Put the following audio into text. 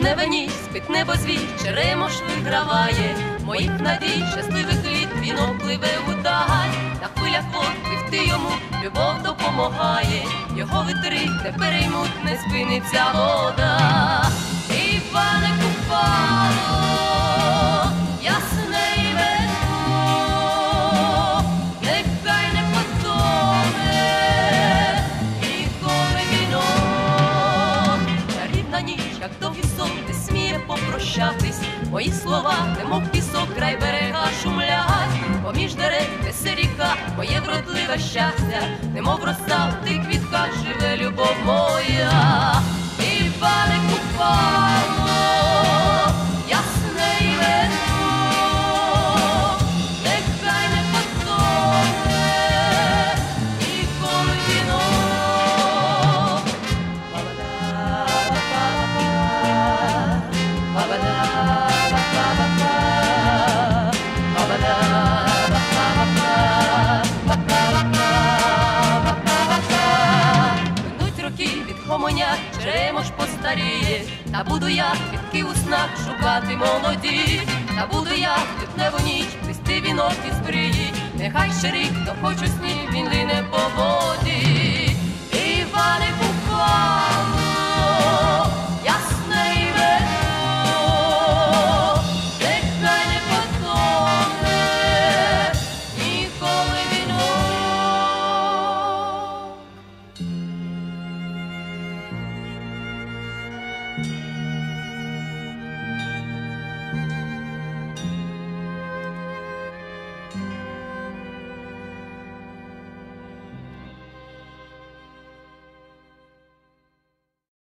жовтневе ніч, спить небо звій, черемош виграває, моїх надій, щасливих літ вінок пливе удаль, на хвилях подпів ти йому любов допомагає, його витри не переймуть, не спиниться вода. Сміє попрощатись. Мої слова, немов пісок, край берега шумлять, поміж дерев несе ріка, моє вродливе щастя, немов роса в тих гомоня, черемош постаріє, та буду я квітки у снах шукати молоді, та буду я в лютневу ніч вести вінок і спрії, нехай ще рік, то хочу сні, він лине по.